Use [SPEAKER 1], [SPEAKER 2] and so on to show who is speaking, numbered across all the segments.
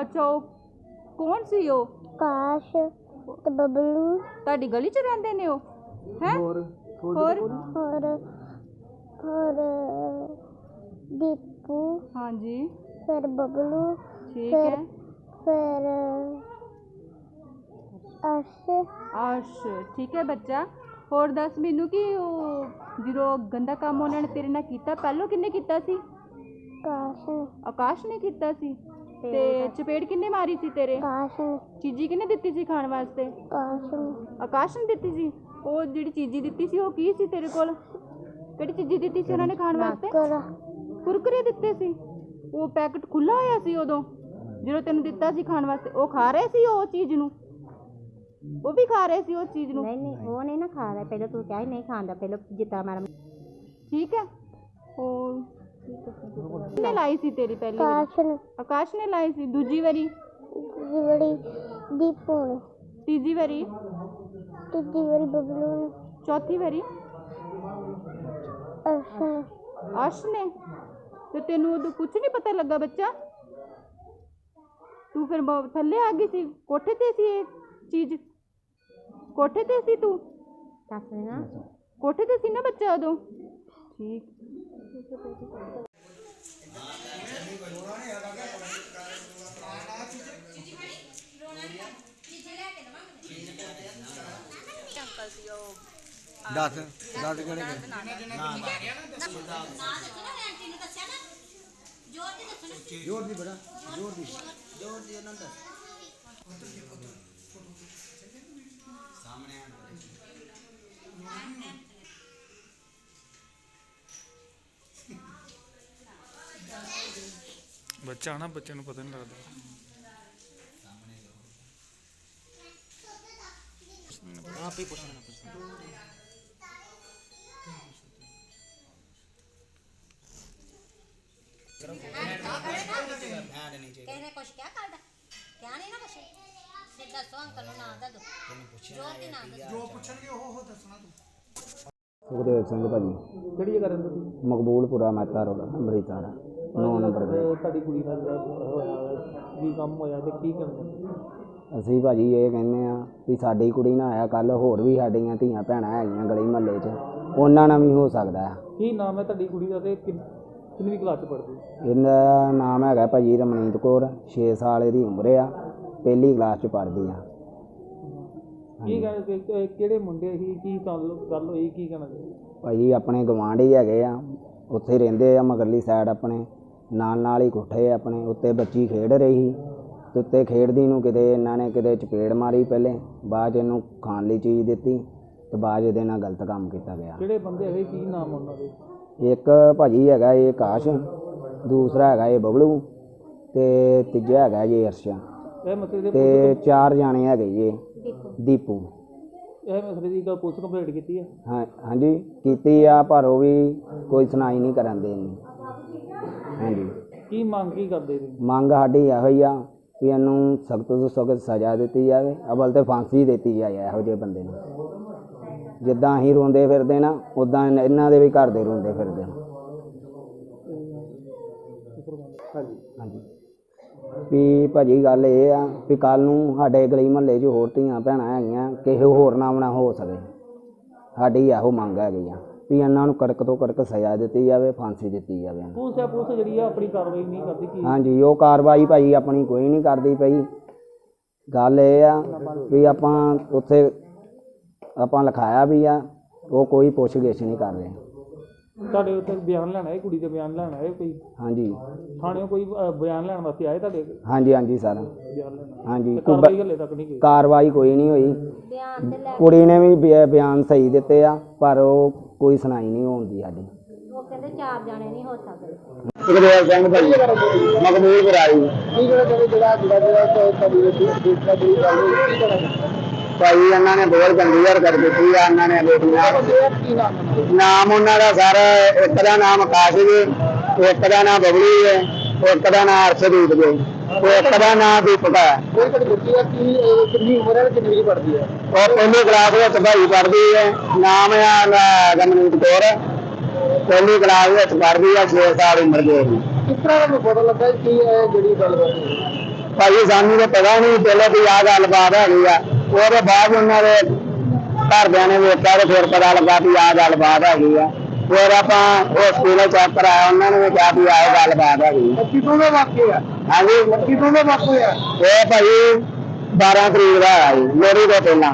[SPEAKER 1] ਅੱਛਾ ਉਹ ਕੌਣ ਸੀ ਉਹ?
[SPEAKER 2] ਕਾਸ਼ ਤੇ ਬਬਲੂ।
[SPEAKER 1] ਤੁਹਾਡੀ ਗਲੀ 'ਚ ਰਹਿੰਦੇ ਨੇ ਉਹ? ਹੈ?
[SPEAKER 3] ਹੋਰ
[SPEAKER 1] ਹੋਰ?
[SPEAKER 2] ਹੋਰ ਹੋਰ ਦੀਪੂ।
[SPEAKER 1] ਹਾਂਜੀ।
[SPEAKER 2] ਫਿਰ ਬਬਲੂ।
[SPEAKER 1] ਠੀਕ
[SPEAKER 2] ਫਿਰ
[SPEAKER 1] ਹੈ।
[SPEAKER 2] ਫਿਰ ਅਰਸ਼।
[SPEAKER 1] ਅਰਸ਼ ਠੀਕ ਹੈ ਬੱਚਾ। ਹੋਰ ਦੱਸ ਮੈਨੂੰ ਕਿ ਉਹ ਜਦੋਂ ਗੰਦਾ ਕੰਮ ਉਹਨਾਂ ਨੇ ਤੇਰੇ ਨਾਲ ਕੀਤਾ ਪਹਿਲੋਂ ਕਿੰਨੇ ਕੀਤਾ ਸੀ?
[SPEAKER 2] ਕਾਸ਼।
[SPEAKER 1] ਆਕਾਸ਼ ਨੇ ਕੀਤਾ ਸੀ? ਤੇ ਚਪੇੜ ਕਿੰਨੇ ਮਾਰੀ ਸੀ ਤੇਰੇ?
[SPEAKER 2] ਕਾਸ਼।
[SPEAKER 1] ਚੀਜੀ ਕਿੰਨੇ ਦਿੱਤੀ ਸੀ ਖਾਣ ਵਾਸਤੇ?
[SPEAKER 2] ਕਾਸ਼।
[SPEAKER 1] ਆਕਾਸ਼ ਨੇ ਦਿੱਤੀ ਸੀ? ਉਹ ਜਿਹੜੀ ਚੀਜੀ ਦਿੱਤੀ ਸੀ ਉਹ ਕੀ ਸੀ ਤੇਰੇ ਕੋਲ? ਕਿਹੜੀ ਚੀਜੀ ਦਿੱਤੀ ਸੀ ਉਹਨਾਂ ਨੇ ਖਾਣ ਵਾਸਤੇ?
[SPEAKER 2] ਕਰ
[SPEAKER 1] ਕੁਰਕਰੇ ਦਿੱਤੇ ਸੀ। ਉਹ ਪੈਕਟ ਖੁੱਲਾ ਹੋਇਆ ਸੀ ਉਦੋਂ ਜਦੋਂ ਤੈਨੂੰ ਦਿੱਤਾ ਸੀ ਖਾਣ ਵਾਸਤੇ। ਉਹ ਖਾ ਰਹੇ ਸੀ ਉਹ ਚੀਜ਼ ਨੂੰ? ਉਹ ਵੀ ਖਾ ਰਹੇ ਸੀ ਉਸ ਚੀਜ਼ ਨੂੰ?
[SPEAKER 2] ਨਹੀਂ ਨਹੀਂ ਉਹ ਨਹੀਂ ਨਾ ਖਾ ਰਿਹਾ। ਪਹਿਲਾਂ ਤੂੰ ਕਿਹਾ ਸੀ ਨਹੀਂ ਖਾਂਦਾ ਪਹਿਲਾਂ ਜਿੱਤਾ ਮੈਡਮ
[SPEAKER 1] ਠੀਕ ਹੈ। ਉਹ ਕਿਹਨੇ ਲਾਈ ਸੀ ਤੇਰੀ ਪਹਿਲੀ ਵਾਰੀ?
[SPEAKER 2] ਕਾਸ਼ ਨੇ।
[SPEAKER 1] ਆਕਾਸ਼ ਨੇ ਲਾਈ ਸੀ ਦੂਜੀ ਵਾਰੀ?
[SPEAKER 2] ਜਿਹੜੀ ਦੀਪੂ ਨੇ।
[SPEAKER 1] ਤੀਜੀ ਵਾਰੀ?
[SPEAKER 2] ਤੀਜੀ ਵਾਰੀ ਬਬਲੂ ਨੇ।
[SPEAKER 1] ਚੌਥੀ ਵਾਰੀ?
[SPEAKER 2] ਅਰਸ਼ ਨੇ।
[SPEAKER 1] ਅਰਸ਼ ਨੇ? ਤੇ ਤੈਨੂੰ ਉਦੋਂ ਕੁਝ ਨਹੀਂ ਪਤਾ ਲੱਗਾ ਬੱਚਾ? ਤੂੰ ਫਿਰ ਬ- ਥੱਲੇ ਆ ਗਈ ਸੀ ਕੋਠੇ ਤੇ ਸੀ ਇਹ ਚੀਜ਼? ਕੋਠੇ ਤੇ ਸੀ ਤੂੰ?
[SPEAKER 2] ਦੱਸ ਨਾ
[SPEAKER 1] ਕੋਠੇ ਤੇ ਸੀ ਨਾ ਬੱਚਾ ਉਦੋਂ? ਠੀਕ।
[SPEAKER 3] ਦੱਸ ਦੱਸ ਕਿਹੜੇ ਕਿਹੜੇ? ਜ਼ੋਰ ਦੀ ਬੜਾ ਜ਼ੋਰ ਦੀ
[SPEAKER 4] ਬੱਚਾ ਨਾ ਬੱਚੇ ਨੂੰ ਪਤਾ ਨਹੀਂ ਲੱਗਦਾ।
[SPEAKER 3] ਆਪ ਪੁੱਛਣਾ ਪੁੱਛਣਾ।
[SPEAKER 5] ਕਹਿੰਦੇ ਕੁਛ ਕਿਆ ਕਰਦਾ? ਕਿਆ ਨਹੀਂ ਨਾ ਕੁਛ ਫਿਰ ਦੱਸੋ ਅੰਕਲ ਨੂੰ ਨਾਂ ਦਾ। ਦੋ ਜੋ ਦੀ ਨਾਂ ਦਾ ਜੋ ਪੁੱਛਣਗੇ ਉਹ ਉਹ ਦੱਸਣਾ
[SPEAKER 6] ਸੁਖਦੇਵ ਸਿੰਘ ਭਾਜੀ।
[SPEAKER 3] ਕਿਹੜੀ ਜਗ੍ਹਾ ਰਹਿੰਦੇ
[SPEAKER 6] ਮਕਬੂਲਪੁਰਾ ਮਹਿਤਾ ਰੋਡ ਅੰਮ੍ਰਿਤਸਰ। 9 ਨੰਬਰ ਦੇ
[SPEAKER 3] ਤੇ ਤੁਹਾਡੀ ਕੁੜੀ ਦਾ ਜਿਹੜਾ ਹੋਇਆ ਕੀ ਕੰਮ ਹੋਇਆ ਤੇ ਕੀ ਕਰਨਾ
[SPEAKER 6] ਅਸੀਂ ਭਾਜੀ ਇਹ ਕਹਿੰਦੇ ਆ ਵੀ ਸਾਡੀ ਕੁੜੀ ਨਾ ਆਇਆ ਕੱਲ ਹੋਰ ਵੀ ਸਾਡੀਆਂ ਧੀਆਂ ਭੈਣਾਂ ਹੈਗੀਆਂ ਗਲੀ ਮਹੱਲੇ 'ਚ। ਉਹਨਾਂ ਨਾਲ ਵੀ ਹੋ ਸਕਦਾ ਹੈ।
[SPEAKER 3] ਕੀ ਨਾਮ ਹੈ ਤੁਹਾਡੀ ਕੁੜੀ ਦਾ ਤੇ ਕਿੰਨ- ਕਿੰਨਵੀਂ ਕਲਾਸ ਚ ਪੜ੍ਹਦੀ?
[SPEAKER 6] ਇਹਦਾ ਨਾਮ ਹੈਗਾ ਭਾਜੀ ਰਮਨੀਤ ਕੌਰ 6 ਸਾਲ ਇਹਦੀ ਉਮਰ ਆ ਪਹਿਲੀ ਕਲਾਸ 'ਚ ਪੜ੍ਹਦੀ ਆ।
[SPEAKER 3] ਕੀ ਕਹਿਣਾ ਕਿ- ਕਿ- ਕਿਹੜੇ ਮੁੰਡੇ ਸੀ ਕੀ ਗੱਲ ਗੱਲ ਹੋਈ ਕੀ ਕਹਿਣਾ ਚਾਹੁੰਦੇ?
[SPEAKER 6] ਭਾਜੀ ਆਪਣੇ ਗਵਾਂਢੀ ਹੈਗੇ ਆ ਉੱਥੇ ਰਹਿੰਦੇ ਆ ਮਗਰਲੀ ਸਾਈਡ ਆਪਣੇ ਨਾਲ ਨਾਲ ਹੀ ਕੋਠੇ ਆ ਆਪਣੇ ਉੱਤੇ ਬੱਚੀ ਖੇਡ ਰਹੀ ਸੀ। ਤੇ ਉੱਤੇ ਖੇਡਦੀ ਨੂੰ ਕਿਤੇ ਇਹਨਾਂ ਨੇ ਕਿਤੇ ਚਪੇੜ ਮਾਰੀ ਪਹਿਲੇ ਬਾਅਦ 'ਚ ਇਹਨੂੰ ਖਾਣ ਲਈ ਚੀਜ਼ ਦਿੱਤੀ ਤੇ ਬਾਅਦ 'ਚ ਇਹਦੇ ਨਾਲ ਗਲਤ ਕੰਮ ਕੀਤਾ ਗਿਆ।
[SPEAKER 3] ਕਿਹੜੇ ਬੰਦੇ ਹੈਗੇ? ਕੀ ਨਾਮ ਉਹਨਾਂ ਦੇ?
[SPEAKER 6] ਇੱਕ ਭਾਜੀ ਹੈਗਾ ਇਹ ਕਾਸ਼ ਦੂਸਰਾ ਹੈਗਾ ਇਹ ਬਬਲੂ ਤੇ ਤੀਜਾ ਹੈਗਾ ਜੀ ਅਰਸ਼ਾ।
[SPEAKER 3] ਇਹ
[SPEAKER 6] ਤੇ ਚਾਰ ਜਾਣੇ ਹੈਗੇ ਜੀ ਦੀਪੂ।
[SPEAKER 3] ਇਹ ਮਸਲੇ ਦੀ ਗੱਲ ਪੁਲਿਸ ਕੰਪਲੇਂਟ ਕੀਤੀ ਹੈ
[SPEAKER 6] ਹਾਂ ਹਾਂਜੀ ਕੀਤੀ ਆ ਪਰ ਉਹ ਵੀ ਕੋਈ ਸੁਣਾਈ ਨਹੀਂ ਕਰਨ ਦੇ ਇੰਨੀ ਹਾਂਜੀ।
[SPEAKER 3] ਕੀ ਮੰਗ ਕੀ ਕਰਦੇ ਨੇ?
[SPEAKER 6] ਮੰਗ ਸਾਡੀ ਇਹੋ ਹੀ ਆ ਵੀ ਇਹਨੂੰ ਸਖਤ ਤੋਂ ਸਖਤ ਸਜ਼ਾ ਦਿੱਤੀ ਜਾਵੇ ਅਵਲ ਤੇ ਫਾਂਸੀ ਦਿੱਤੀ ਜਾਏ ਇਹੋ ਜਿਹੇ ਬੰਦੇ ਨੂੰ। ਜਿੱਦਾਂ ਅਸੀਂ ਰੋਂਦੇ ਫਿਰਦੇ ਨਾ ਉਦਾਂ ਇਹਨਾਂ ਦੇ ਵੀ ਘਰ ਦੇ ਰੋਂਦੇ ਫਿਰਦੇ ਨੇ।
[SPEAKER 3] ਹਾਂਜੀ।
[SPEAKER 6] ਹਾਂਜੀ। ਵੀ ਭਾਜੀ ਗੱਲ ਇਹ ਆ ਵੀ ਕੱਲ ਨੂੰ ਸਾਡੇ ਗਲੀ ਮਹੱਲੇ 'ਚ ਹੋਰ ਧੀਆਂ ਭੈਣਾਂ ਹੈਗੀਆਂ ਕਿਸੇ ਹੋਰ ਨਾਮ ਨਾ ਹੋ ਸਕੇ। ਸਾਡੀ ਇਹੋ ਮੰਗ ਹੈਗੀ ਆ ਵੀ ਇਹਨਾਂ ਨੂੰ ਕੜਕ ਤੋਂ ਕੜਕ ਸਜ਼ਾ ਦਿੱਤੀ ਜਾਵੇ ਫਾਂਸੀ ਦਿੱਤੀ ਜਾਵੇ। ਇਹਨਾਂ ਨੂੰ।
[SPEAKER 3] ਪੁਲਿਸ ਹੈ ਪੁਲਿਸ ਜਿਹੜੀ ਆ ਆਪਣੀ ਕਾਰਵਾਈ ਨਹੀਂ ਕਰਦੀ ਕੀ?
[SPEAKER 6] ਹਾਂਜੀ ਉਹ ਕਾਰਵਾਈ ਭਾਜੀ ਆਪਣੀ ਕੋਈ ਨਹੀਂ ਕਰਦੀ ਪਈ। ਗੱਲ ਇਹ ਆ ਵੀ ਆਪਾਂ ਉੱਥੇ ਆਪਾਂ ਲਿਖਾਇਆ ਵੀ ਆ ਉਹ ਕੋਈ ਪੁੱਛ-ਗਿੱਛ ਨਹੀਂ ਕਰ ਰਹੇ।
[SPEAKER 3] ਤੁਹਾਡੇ ਉੱਤੇ ਬਿਆਨ ਲੈਣਾ ਹੈ ਕੁੜੀ ਦੇ ਬਿਆਨ ਲੈਣਾ ਹੈ ਕੋਈ
[SPEAKER 6] ਹਾਂਜੀ
[SPEAKER 3] ਥਾਣੇ ਕੋਈ ਅ, ਬਿਆਨ ਲੈਣ ਵਾਸਤੇ ਆਏ ਤੁਹਾਡੇ
[SPEAKER 6] ਹਾਂਜੀ ਹਾਂਜੀ ਸਰ
[SPEAKER 3] ਬਿਆਨ ਲੈਣਾ
[SPEAKER 6] ਹਾਂਜੀ
[SPEAKER 3] ਤੇ
[SPEAKER 6] ਕੋਈ ਬ-
[SPEAKER 3] ਕਾਰਵਾਈ ਹਲੇ ਤੱਕ ਨਹੀਂ ਕੀਤੀ
[SPEAKER 6] ਕਾਰਵਾਈ ਕੋਈ ਨਹੀਂ ਹੋਈ
[SPEAKER 2] ਬਿਆਨ ਤੇ ਲੈ
[SPEAKER 6] ਕੁੜੀ ਨੇ ਵੀ ਬਿ- ਬਿਆਨ ਸਹੀ ਦਿੱਤੇ ਆ ਪਰ ਉਹ ਕੋਈ ਸੁਣਾਈ ਨਹੀਂ ਹੁੰਦੀ ਸਾਡੀ
[SPEAKER 2] ਉਹ ਕਹਿੰਦੇ ਚਾਰ ਜਾਣੇ ਨਹੀਂ ਹੋ ਸਕਦੇ
[SPEAKER 6] ਸੁਖਦੇਵ ਸਿੰਘ ਭਾਈ ਮਕਬੂਲ ਕਰਾਈ
[SPEAKER 3] ਕੀ ਜਿਹੜਾ ਜਿਹੜਾ ਜਿਹੜਾ ਜਿਹੜਾ ਜਿਹੜਾ ਦੂਸਰਾ ਜਿਹੜੀ ਗੱਲ ਹੋਈ
[SPEAKER 6] ਭਾਈ ਇਹਨਾਂ ਨੇ ਬਹੁਤ ਗੰਦੀ ਹਰਕਤ ਕੀਤੀ ਆ, ਇਹਨਾਂ ਨੇ ਬੇਟੀਆਂ
[SPEAKER 3] ਨਾਮ
[SPEAKER 6] ਉਹਨਾਂ ਦਾ ਸਰ, ਇੱਕ ਦਾ ਨਾਮ ਆਕਾਸ਼ ਜੀ, ਇੱਕ ਦਾ ਨਾਮ ਬਬਲੀ ਹੈ ਇੱਕ ਦਾ ਨਾਮ ਅਰਸ਼ਦੀਪ ਜੀ, ਇੱਕ ਦਾ ਨਾਮ ਦੀਪਕ।
[SPEAKER 3] ਕੋਈ ਤੁਹਾਡੀ ਕਿੰਨੀ ਉਮਰ ਹੈ ਕਿੰਨੀ ਦੀ ਹੈ
[SPEAKER 6] ਉਹ ਪਹਿਲੀ ਕਲਾਸ ਵਿੱਚ ਭਾਈ ਪੜ੍ਹਦੀ ਹੈ, ਨਾਮ ਆ ਰਮਨੀਤ ਕੌਰ। ਪਹਿਲੀ ਕਲਾਸ ਵਿੱਚ ਪੜ੍ਹਦੀ ਆ 6 ਸਾਲ ਉਮਰ ਦੇ
[SPEAKER 3] ਕਿਸ ਤਰ੍ਹਾਂ ਦਾ ਪਤਾ ਲੱਗਾ ਕਿ ਇਹ ਜਿਹੜੀ ਗੱਲ ਹੋਈ
[SPEAKER 7] ਭਾਈ ਸਾਨੂੰ ਤਾਂ ਪਤਾ ਨਹੀਂ, ਪਹਿਲਾਂ ਵੀ ਆਹ ਗੱਲਬਾਤ ਹੈਗੀ ਆ। ਉਹਦੇ ਬਾਅਦ ਉਹਨਾਂ ਦੇ ਘਰਦਿਆਂ ਨੇ ਵੇਖਿਆ ਤੇ ਫਿਰ ਪਤਾ ਲੱਗਾ ਵੀ ਆਹ ਗੱਲਬਾਤ ਹੈਗੀ ਆ। ਫਿਰ ਆਪਾਂ ਹਸਪੀਟਲ ਚੈੱਕ ਕਰਾਇਆ ਉਹਨਾਂ ਨੇ ਵੀ ਕਿਹਾ ਵੀ ਆਹ ਗੱਲਬਾਤ ਹੈਗੀ ਆ।
[SPEAKER 3] ਕਿਦੋਂ ਦਾ ਵਾਕਿਆ
[SPEAKER 7] ਹਾਂਜੀ।
[SPEAKER 3] ਕਿਦੋਂ ਦਾ ਵਾਕਿਆ
[SPEAKER 7] ਇਹ ਭਾਈ 12 ਤਰੀਕ ਦਾ ਜੀ ਲੋਹੜੀ ਤੋਂ ਪਹਿਲਾਂ।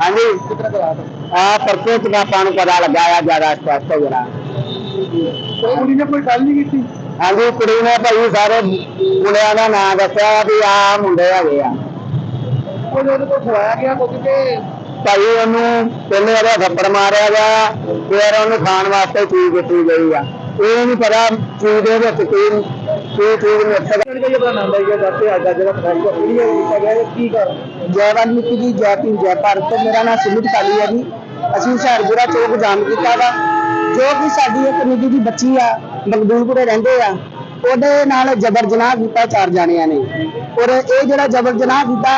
[SPEAKER 7] ਹਾਂਜੀ। ਆ ਪਰਚੇ ਚ ਆਪਾਂ ਨੂੰ ਪਤਾ ਲੱਗਾ ਆ ਜ਼ਿਆਦਾ ਸਪਸ਼ਟ ਹੋ ਜਰਾ
[SPEAKER 3] ਕੋਈ ਨੇ ਕੋਈ ਗੱਲ ਨਹੀਂ ਕੀਤੀ?
[SPEAKER 7] ਹਾਂਜੀ ਕੁੜੀ ਨੇ ਭਾਈ ਸਾਰੇ ਮੁੰਡਿਆਂ ਦਾ ਨਾਂ ਦੱਸਿਆ ਵੀ ਆ ਮੁੰਡੇ ਹੈਗੇ ਆ।
[SPEAKER 3] ਉਹ ਉਹਦੇ ਕੋਲ ਖਵਾਇਆ ਗਿਆ ਕੁਝ ਕਿ
[SPEAKER 7] ਭਾਈ ਉਹਨੂੰ ਪਹਿਲੇ ਉਹਦਾ ਥੱਪੜ ਮਾਰਿਆ ਗਿਆ ਫਿਰ ਉਹਨੂੰ ਖਾਣ ਵਾਸਤੇ ਚੀਜ਼ ਦਿੱਤੀ ਗਈ ਆ। ਇਹ ਨਹੀਂ ਪਤਾ ਚੀਜ਼ ਦੇ ਵਿੱਚ ਕੀ ਕੀ ਚੀਜ਼ ਹੈ
[SPEAKER 3] ਕਿਹੜੀ ਜਗ੍ਹਾ ਨਾਮ ਹੈ ਅੱਜ ਦਾ ਜਿਹੜਾ ਪੜਾਈ ਦਾ ਵੀਡੀਓ ਕੀਤਾ ਗਿਆ ਇਹ ਕੀ ਕਰ
[SPEAKER 7] ਜੈ ਵਾਲਮੀਕੀ ਜੀ ਜੈ ਭੀਮ ਜੈ ਭਾਰਤ ਮੇਰਾ ਨਾਮ ਸੁਮਿਤ ਕਾਲੀ ਹੈ ਜੀ। ਅਸੀਂ ਹੁਸ਼ਿਆਰਪੁਰਾ ਚੌਕ ਜਾਮ ਕੀਤਾ ਵਾ। ਜੋ ਕਿ ਸਾਡੀ ਇੱਕ ਨਿੱਜੀ ਦੀ ਬੱਚੀ ਆ ਮਕਦੂਲਪੁਰੇ ਰਹਿੰਦੇ ਆ, ਉਹਦੇ ਨਾਲ ਜਬਰ ਜਨਾਹ ਕੀਤਾ ਚਾਰ ਜਾਣਿਆਂ ਨੇ। ਔਰ ਇਹ ਜਿਹੜਾ ਜਬਰ ਜਨਾਹ ਕੀਤਾ,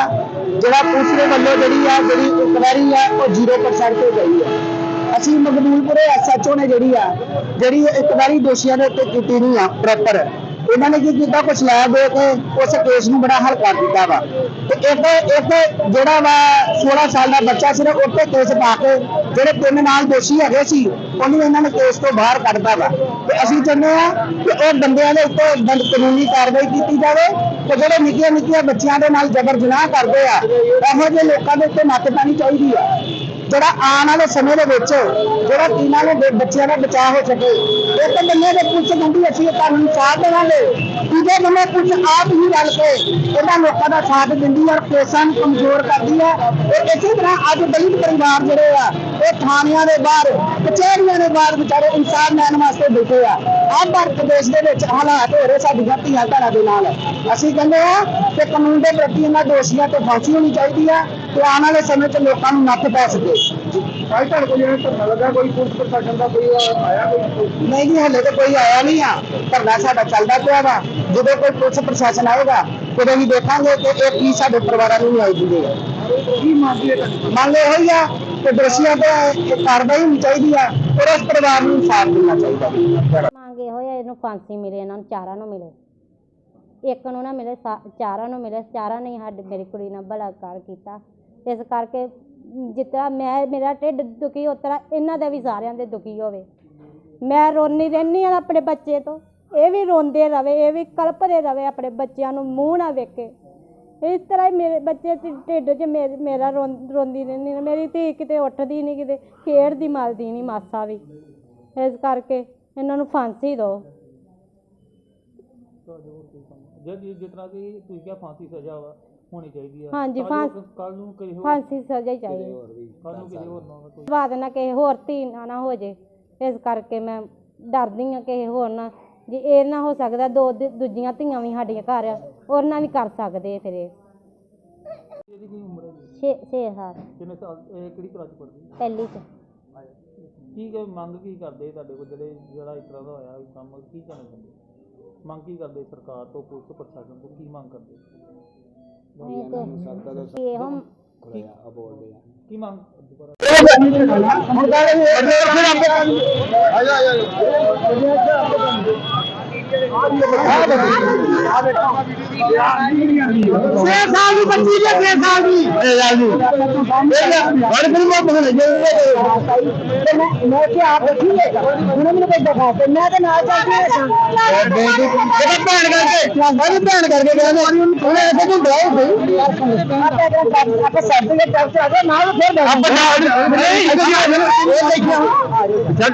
[SPEAKER 7] ਜਿਹੜਾ ਪੁਲਿਸ ਦੇ ਵੱਲੋਂ ਜਿਹੜੀ ਆ, ਜਿਹੜੀ ਇਨਕੁਆਇਰੀ ਆ, ਉਹ 0% ਤੇ ਗਈ ਆ। ਅਸੀਂ ਮਕਬੂਲਪੁਰੇ ਐਸਐਚਓ ਨੇ ਜਿਹੜੀ ਆ, ਜਿਹੜੀ ਇਨਕੁਆਇਰੀ ਦੋਸ਼ੀਆਂ ਦੇ ਉੱਤੇ ਕੀਤੀ ਨਹੀਂ ਆ ਪ੍ਰੋਪਰ ਇਹਨਾਂ ਨੇ ਕੀ ਕੀਤਾ ਕੁਛ ਲੈਬ ਦੇ ਕੇ ਉਸ ਕੇਸ ਨੂੰ ਬੜਾ ਹੱਲ ਕਰ ਦਿੱਤਾ ਵਾ। ਤੇ ਇੱਕ ਇੱਕ ਜਿਹੜਾ ਵਾ 16 ਸਾਲ ਦਾ ਬੱਚਾ ਸੀ ਨਾ ਉੱਤੇ ਕੇਸ ਪਾ ਕੇ ਜਿਹੜੇ ਤਿੰਨ ਨਾਲ ਦੋਸ਼ੀ ਹੈਗੇ ਸੀ, ਉਹਨੂੰ ਇਹਨਾਂ ਨੇ ਕੇਸ ਤੋਂ ਬਾਹਰ ਕੱਢਤਾ ਵਾ। ਤੇ ਅਸੀਂ ਚਾਹੁੰਦੇ ਆ ਕਿ ਉਹ ਬੰਦਿਆਂ ਦੇ ਉੱਤੇ ਦੰਡ ਕਾਨੂੰਨੀ ਕਾਰਵਾਈ ਕੀਤੀ ਜਾਵੇ ਤੇ ਜਿਹੜੇ ਨਿੱਕੀਆਂ ਨਿੱਕੀਆਂ ਬੱਚਿਆਂ ਦੇ ਨਾਲ ਜਬਰ ਜਨਾਹ ਕਰਦੇ ਆ, ਇਹੋ ਜਿਹੇ ਲੋਕਾਂ ਦੇ ਉੱਤੇ ਨੱਥ ਪਾਣੀ ਚਾਹੀਦੀ ਆ। ਜਿਹੜਾ ਆਉਣ ਵਾਲੇ ਸਮੇਂ ਦੇ ਵਿੱਚ ਜਿਹੜਾ ਕਿਨਾਂ ਨੇ ਬੱਚਿਆਂ ਦਾ ਬਚਾਅ ਹੋ ਸਕੇ ਇੱਕ ਬੰਦੇ ਦੇ ਪੁਲਿਸ ਕਹਿੰਦੀ ਅਸੀਂ ਤੁਹਾਨੂੰ ਸਾਥ ਦੇਵਾਂਗੇ। ਦੂਜੇ ਬੰਦੇ ਪੁਲਿਸ ਆਪ ਹੀ ਰਲ ਕੇ ਇਹਨਾਂ ਲੋਕਾਂ ਦਾ ਸਾਥ ਦਿੰਦੀ ਹੈ ਔਰ ਕੇਸਾਂ ਨੂੰ ਕਮਜ਼ੋਰ ਕਰਦੀ ਹੈ ਤੇ ਇਸੇ ਤਰ੍ਹਾਂ ਅੱਜ ਦਲਿਤ ਪਰਿਵਾਰ ਜਿਹੜੇ ਆ, ਇਹ ਥਾਣਿਆਂ ਦੇ ਬਾਹਰ ਕਚਹਿਰੀਆਂ ਦੇ ਬਾਹਰ ਵਿਚਾਰੇ ਇਨਸਾਫ ਲੈਣ ਵਾਸਤੇ ਬੈਠੇ ਆ। ਆਹ ਭਾਰਤ ਪ੍ਰਦੇਸ਼ ਦੇ ਵਿੱਚ ਹਾਲਾਤ ਹੋ ਰਹੇ ਸਾਡੀਆਂ ਧੀਆਂ ਭੈਣਾਂ ਦੇ ਨਾਲ। ਅਸੀਂ ਕਹਿੰਦੇ ਆ ਕਿ ਕਾਨੂੰਨ ਦੇ ਪ੍ਰਤੀ ਇਹਨਾਂ ਦੋਸ਼ੀਆਂ ਤੇ ਫਾਂਸੀ ਹੋਣੀ ਚਾਹੀਦੀ ਆ ਤੇ ਆਉਣ ਵਾਲੇ ਸਮੇਂ 'ਚ ਲੋਕਾਂ ਨੂੰ ਨੱਥ ਪੈ ਸਕੇ।
[SPEAKER 3] ਭਾਈ ਤੁਹਾਡੇ ਕੋਲ ਜਿਹੜਾ ਧਰਨਾ ਲੱਗਾ ਕੋਈ ਪੁਲਿਸ ਪ੍ਰਸ਼ਾਸਨ ਦਾ ਕੋਈ ਆਇਆ ਕੋਈ?
[SPEAKER 7] ਨਹੀਂ ਜੀ ਹਲੇ ਤਾਂ ਕੋਈ ਆਇਆ ਨਹੀਂ ਆ। ਧਰਨਾ ਸਾਡਾ ਚੱਲਦਾ ਪਿਆ ਵਾ। ਜਦੋਂ ਕੋਈ ਪੁਲਿਸ ਪ੍ਰਸ਼ਾਸਨ ਆਏਗਾ ਉਦੋਂ ਵੀ ਦੇਖਾਂਗੇ ਕਿ ਇਹ ਕੀ ਸਾਡੇ ਪਰਿਵਾਰਾਂ ਨੂੰ ਨਿਆਂ ਦਿੰਦੇ ਆ
[SPEAKER 3] ਕੀ ਮੰਗਦੇ ਤੁਹਾਡੇ?
[SPEAKER 7] ਮੰਗ ਇਹੋ ਹੀ ਆ ਕਿ ਦੋਸ਼ੀਆਂ ਤੇ ਕਾਰਵਾਈ ਹੋਣੀ ਚਾਹੀਦੀ ਆ ਔਰ ਉਸ ਪਰਿਵਾਰ ਨੂੰ ਇਨਸਾਫ ਮਿਲਣਾ ਚਾਹੀਦਾ।
[SPEAKER 5] ਮੰਗ ਇਹੋ ਇਹਨੂੰ ਫਾਂਸੀ ਮਿਲੇ, ਇਹਨਾਂ ਨੂੰ ਚਾਰਾਂ ਨੂੰ ਮਿਲੇ। ਇੱਕ ਨੂੰ ਨਾ ਮਿਲੇ ਚਾਰਾਂ ਨੂੰ ਮਿਲੇ, ਚਾਰਾਂ ਨੇ ਸਾਡੇ ਮੇਰੀ ਕੁੜੀ ਨਾਲ ਬਲਾਤਕਾਰ ਕੀਤਾ। ਇਸ ਕਰਕੇ ਜਿਸ ਤਰ੍ਹਾਂ ਮੈਂ, ਮੇਰਾ ਢਿੱਡ ਦੁਖੀ ਉਸ ਇਹਨਾਂ ਦੇ ਵੀ ਸਾਰਿਆਂ ਦੇ ਦੁਖੀ ਹੋਵੇ। ਮੈਂ ਰੋਣੀ ਰਹਿੰਦੀ ਹਾਂ ਆਪਣੇ ਬੱਚੇ ਤੋਂ। ਇਹ ਵੀ ਰੋਂਦੇ ਰਵੇ, ਇਹ ਵੀ ਕਲਪਦੇ ਰਵੇ ਆਪਣੇ ਬੱਚਿਆਂ ਨੂੰ ਮੂੰਹ ਨਾ ਵੇਖੇ। ਇਸ ਤਰ੍ਹਾਂ ਹੀ ਮੇਰੇ ਬੱਚੇ ਦੇ ਢਿੱਡ 'ਚ ਮੇਰੇ- ਮੇਰਾ ਰੋਂ- ਰੋਂਦੀ ਰਹਿੰਦੀ ਹਾਂ। ਮੇਰੀ ਧੀ ਕਿਤੇ ਉੱਠਦੀ ਨਹੀਂ ਕਿਤੇ ਖੇਡਦੀ ਮਲਦੀ ਨਹੀਂ ਮਾਸਾ ਵੀ। ਇਸ ਕਰਕੇ ਇਹਨਾਂ ਨੂੰ ਫਾਂਸੀ ਦਿਓ
[SPEAKER 3] ਜੇ ਜਿਸ ਜਿਸ ਤਰ੍ਹਾਂ ਕਿ ਤੁਸੀਂ ਕਿਹਾ ਫਾਂਸੀ ਸਜ਼ਾ ਵਾ ਹੋਣੀ ਚਾਹੀਦੀ ਆ।
[SPEAKER 5] ਹਾਂਜੀ, ਫਾਂਸ-
[SPEAKER 3] ਕੱਲ ਨੂੰ ਕਿਸੇ ਹੋਰ
[SPEAKER 5] ਫਾਂਸੀ ਸਜ਼ਾ ਹੀ ਚਾਹੀਦੀ।
[SPEAKER 3] ਕੱਲ ਨੂੰ ਕਿਸੇ ਹੋਰ ਨਾ ਕੋਈ
[SPEAKER 5] ਬਾਦ ਨਾ ਕਿਸੇ ਹੋਰ ਧੀ ਨਾ ਨਾ ਹੋ ਜੇ। ਇਸ ਕਰਕੇ ਮੈਂ ਡਰਦੀ ਆ ਕਿਸੇ ਹੋਰ ਨਾ ਜੇ ਇਹ ਨਾ ਹੋ ਸਕਦਾ ਦੋ ਦ- ਦੂਜੀਆਂ ਧੀਆਂ ਵੀ ਸਾਡੀਆਂ ਘਰ ਆ ਉਹਨਾਂ ਵੀ ਕਰ ਸਕਦੇ ਫਿਰ ਇਹ
[SPEAKER 3] ਇਹਦੀ ਕੀ ਉਮਰ ਹੈ
[SPEAKER 5] 6 6 ਸਾਲ
[SPEAKER 3] ਕਿੰਨੇ ਸਾਲ ਇਹ ਕਿਹੜੀ ਕਲਾਸ ਚ ਪੜ੍ਹਦੀ
[SPEAKER 5] ਪਹਿਲੀ ਚ
[SPEAKER 3] ਕੀ ਕੀ ਮੰਗ ਕੀ ਕਰਦੇ ਤੁਹਾਡੇ ਕੋਲ ਜਿਹੜੇ ਜਿਹੜਾ ਇਸ ਤਰ੍ਹਾਂ ਦਾ ਹੋਇਆ ਇਹ ਕੰਮ ਕੀ ਕਰਨਾ ਚਾਹੁੰਦੇ ਮੰਗ ਕੀ ਕਰਦੇ ਸਰਕਾਰ ਤੋਂ ਪੁਲਿਸ ਪ੍ਰਸ਼ਾਸਨ ਤੋਂ ਕੀ ਮੰਗ ਕਰਦੇ
[SPEAKER 5] ਤੇ ਇਹੋ
[SPEAKER 3] ਕੀ ਮੰਗ ਦੁਬਾਰਾ
[SPEAKER 7] ਛੇ ਸਾਲ ਦੀ ਬੱਚੀ ਦੇ ਛੇ ਸਾਲ ਦੀ ਇਹ ਗੱਲ ਦੀ ਬੜ ਫਿਰ ਮੈਂ ਬਗਲ ਜੇ ਮੈਂ ਕਿ ਆਪ ਦੇਖੀਏ ਉਹਨੇ ਮੈਨੂੰ ਕੋਈ ਦਿਖਾ ਤੇ ਮੈਂ ਤੇ ਨਾਲ ਚੱਲਦੀ ਹਾਂ ਬੇਟੀ ਇਹਦਾ ਭੈਣ ਕਰਕੇ ਮੈਂ ਭੈਣ ਕਰਕੇ ਕਹਿੰਦਾ ਉਹਨੇ ਇੱਥੇ ਤੂੰ ਡਰਾਈ ਸੀ ਆਪੇ ਸੱਦ ਕੇ ਚੱਲ ਆ ਜਾ ਨਾਲ ਫਿਰ ਆਪਾਂ ਨਹੀਂ ਇਹ ਦੇਖਿਆ ਚੱਲ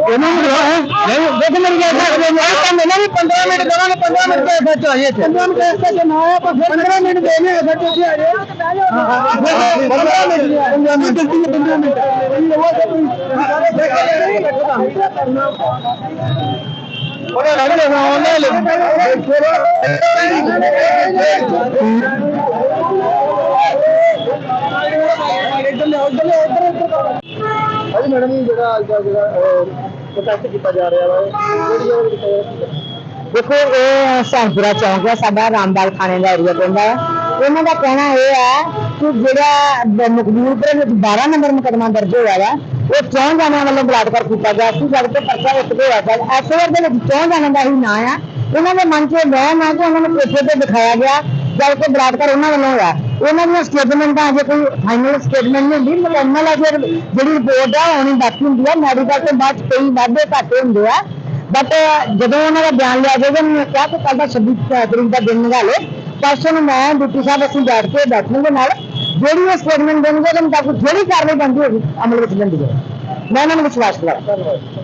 [SPEAKER 7] ਇਹਨਾਂ ਨੂੰ ਨਹੀਂ ਦੇਖ ਮੇਰੀ ਗੱਲ ਸਕਦੇ ਮੈਂ ਤਾਂ ਮੈਨੂੰ ਵੀ 15 ਮਿੰਟ ਦੇਵਾਂਗੇ 15 ਮਿੰਟ ਦੇ ਸੱਚ ਆਏ ਇੱਥੇ। 15 ਮਿੰਟ ਦੇ ਸੱਚ ਨਾ ਆਇਆ ਪਰ 15 ਮਿੰਟ ਦੇਣੇ ਸੱਚ ਉੱਥੇ ਆ ਜਾਏ 15 ਮਿੰਟ। 15 minute 15 minute. ਉਹਨੇ ਰੰਗ ਲਗਾ ਉਹਨੇ ਹਾਂਜੀ ਮੈਡਮ ਜੀ ਜਿਹੜਾ ਅੱਜ ਦਾ ਜਿਹੜਾ ਪ੍ਰੋਟੈਸਟ ਕੀਤਾ ਜਾ ਰਿਹਾ ਵਾ। ਕਿਹੜੀ ਜਗ੍ਹਾ ਕੀਤਾ ਜਾ ਰਿਹਾ ਦੇਖੋ, ਇਹ ਸਹਪੁਰਾ ਚੌਂਕ ਹੈ ਸਾਡਾ ਰਾਮਬਾਗ ਖਾਣੇ ਦਾ ਏਰੀਆ ਪੈਂਦਾ ਹੈ ਉਹਨਾਂ ਦਾ ਕਹਿਣਾ ਇਹ ਹੈ ਕਿ ਜਿਹੜਾ ਬ- ਮਕਬੂਲਪੁਰ ਵਿੱਚ 12 ਨੰਬਰ ਮੁਕੱਦਮਾ ਦਰਜ ਹੋਇਆ ਵਾ
[SPEAKER 8] ਉਹ ਚੌਂ ਜਾਣਿਆਂ ਵੱਲੋਂ ਬਲਾਤਕਾਰ ਕੀਤਾ ਗਿਆ ਸੀ, ਜਦ ਕਿ ਪਰਚਾ ਇੱਕ ਦੇ ਹੋਇਆ ਸੀ ਐਫਆਈਆਰ ਦੇ ਵਿੱਚ ਚੌਂ ਜਾਣਿਆਂ ਦਾ ਹੀ ਨਾਂ ਆ। ਉਹਨਾਂ ਦੇ ਮਨ 'ਚ ਇਹ ਵਹਿਮ ਆ ਕਿ ਉਹਨਾਂ ਨੂੰ ਪੇਸ਼ੇ ਤੇ ਦਿਖਾਇਆ ਗਿਆ, ਜਦ ਕਿ ਬਲਾਤਕਾਰ ਉਹਨਾਂ ਵੱਲੋਂ ਹੋਇਆ। ਉਹਨਾਂ ਦੀਆਂ ਸਟੇਟਮੈਂਟਾਂ ਅਜੇ ਕੋਈ ਫਾਈਨਲ ਸਟੇਟਮੈਂਟ ਨਹੀਂ ਹੁੰਦੀ ਮੁਕੰਮਲ ਅਜੇ ਜਿਹੜੀ ਰਿਪੋਰਟ ਆ, ਉਹ ਆਉਣੀ ਬਾਕੀ ਹੁੰਦੀ ਆ। ਮੈਡੀਕਲ ਤੋਂ ਬਾਅਦ ਕਈ ਵਾਧੇ ਘਾਟੇ ਹੁੰਦੇ ਆ। ਬਟ ਜਦੋਂ ਉਹਨਾਂ ਦਾ ਬਿਆਨ ਲਿਆ ਜਾਏਗਾ ਉਹਨਾਂ ਕਿਹਾ ਕਿ ਕੱਲ ਦਾ 26 ਤਰੀਕ ਦਾ ਦਿਨ ਨਿਕਾਲੇ। ਪਰਸੋਂ ਨੂੰ ਮੈਂ, ਡਿਪਟੀ ਸਾਹਿਬ, ਅਸੀਂ ਬੈਠ ਕੇ ਬੈਠਾਂਗੇ ਨਾਲ। ਜਿਹੜੀ ਉਹ ਸਟੇਟਮੈਂਟ ਦੇਣਗੇ, ਉਹਦੇ ਮੁਤਾਬਕ ਥੋੜੀ ਕਾਰਵਾਈ ਬਣਦੀ ਹੋਗੀ ਅਮਲ ਵਿੱਚ ਲੈਂਦੀ ਹੈ ਮੈਂ ਉਹਨਾਂ ਨੂੰ ਵਿਸ਼ਵਾਸ ਦਿਲਾਇਆ